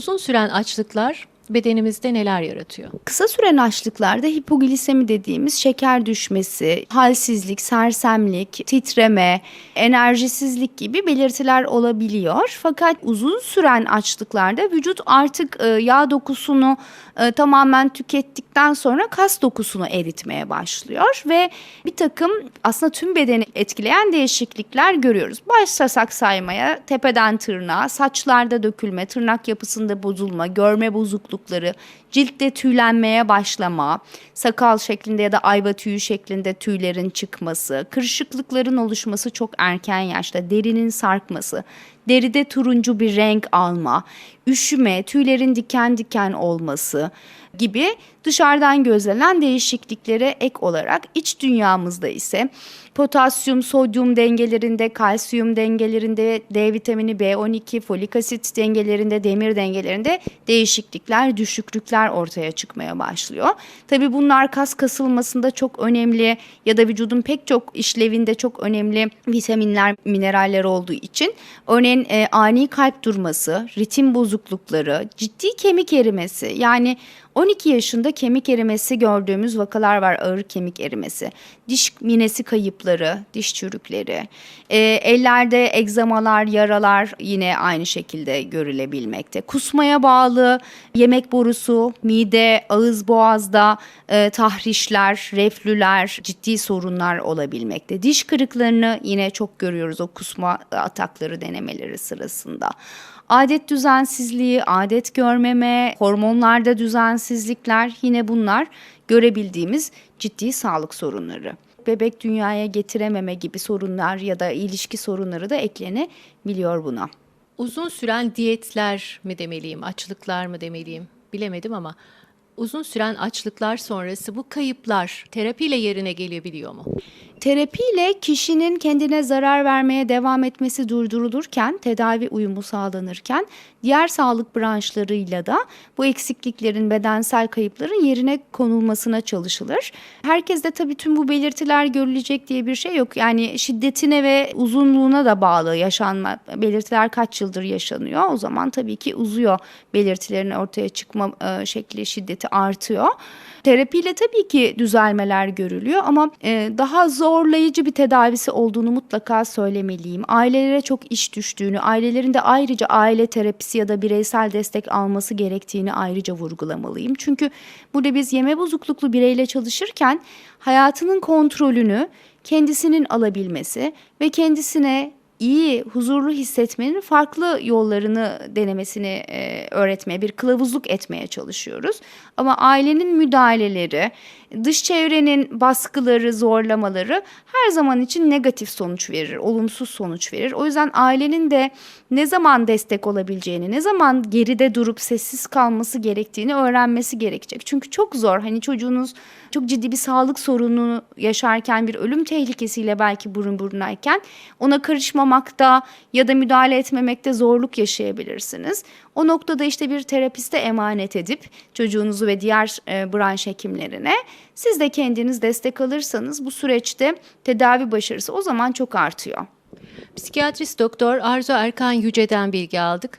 Uzun süren açlıklar bedenimizde neler yaratıyor? Kısa süren açlıklarda hipoglisemi dediğimiz şeker düşmesi, halsizlik, sersemlik, titreme, enerjisizlik gibi belirtiler olabiliyor. Fakat uzun süren açlıklarda vücut artık e, yağ dokusunu e, tamamen tükettikten sonra kas dokusunu eritmeye başlıyor ve bir takım aslında tüm bedeni etkileyen değişiklikler görüyoruz. Başlasak saymaya tepeden tırnağa, saçlarda dökülme, tırnak yapısında bozulma, görme bozuklukları, ciltte tüylenmeye başlama, sakal şeklinde ya da ayva tüyü şeklinde tüylerin çıkması, kırışıklıkların oluşması çok erken yaşta, derinin sarkması, deride turuncu bir renk alma, üşüme, tüylerin diken diken olması gibi dışarıdan gözlenen değişikliklere ek olarak iç dünyamızda ise potasyum, sodyum dengelerinde, kalsiyum dengelerinde, D vitamini, B12, folik asit dengelerinde, demir dengelerinde değişiklikler, düşüklükler ortaya çıkmaya başlıyor. Tabii bunlar kas kasılmasında çok önemli ya da vücudun pek çok işlevinde çok önemli vitaminler, mineraller olduğu için örneğin e, ani kalp durması, ritim bozuklukları, ciddi kemik erimesi yani 12 yaşında kemik erimesi gördüğümüz vakalar var ağır kemik erimesi. Diş minesi kayıpları, diş çürükleri, e, ellerde egzamalar, yaralar yine aynı şekilde görülebilmekte. Kusmaya bağlı yemek borusu, mide, ağız boğazda e, tahrişler, reflüler, ciddi sorunlar olabilmekte. Diş kırıklarını yine çok görüyoruz o kusma atakları denemeleri sırasında. Adet düzensizliği, adet görmeme, hormonlarda düzensizlikler yine bunlar görebildiğimiz ciddi sağlık sorunları. Bebek dünyaya getirememe gibi sorunlar ya da ilişki sorunları da eklenebiliyor buna. Uzun süren diyetler mi demeliyim, açlıklar mı demeliyim bilemedim ama uzun süren açlıklar sonrası bu kayıplar terapiyle yerine gelebiliyor mu? Terapiyle kişinin kendine zarar vermeye devam etmesi durdurulurken, tedavi uyumu sağlanırken diğer sağlık branşlarıyla da bu eksikliklerin, bedensel kayıpların yerine konulmasına çalışılır. Herkeste tabii tüm bu belirtiler görülecek diye bir şey yok. Yani şiddetine ve uzunluğuna da bağlı yaşanma belirtiler kaç yıldır yaşanıyor. O zaman tabii ki uzuyor belirtilerin ortaya çıkma e, şekli, şiddeti artıyor. Terapiyle tabii ki düzelmeler görülüyor ama e, daha zorlayıcı bir tedavisi olduğunu mutlaka söylemeliyim. Ailelere çok iş düştüğünü, ailelerin de ayrıca aile terapisi ya da bireysel destek alması gerektiğini ayrıca vurgulamalıyım. Çünkü burada biz yeme bozukluklu bireyle çalışırken hayatının kontrolünü kendisinin alabilmesi ve kendisine iyi, huzurlu hissetmenin farklı yollarını denemesini e, öğretmeye, bir kılavuzluk etmeye çalışıyoruz. Ama ailenin müdahaleleri, dış çevrenin baskıları, zorlamaları her zaman için negatif sonuç verir, olumsuz sonuç verir. O yüzden ailenin de ne zaman destek olabileceğini, ne zaman geride durup sessiz kalması gerektiğini öğrenmesi gerekecek. Çünkü çok zor. Hani çocuğunuz çok ciddi bir sağlık sorunu yaşarken, bir ölüm tehlikesiyle belki burun burunayken ona karışmamakta ya da müdahale etmemekte zorluk yaşayabilirsiniz. O noktada işte bir terapiste emanet edip çocuğunuzu ve diğer e, branş hekimlerine siz de kendiniz destek alırsanız bu süreçte tedavi başarısı o zaman çok artıyor. Psikiyatrist doktor Arzu Erkan Yüce'den bilgi aldık.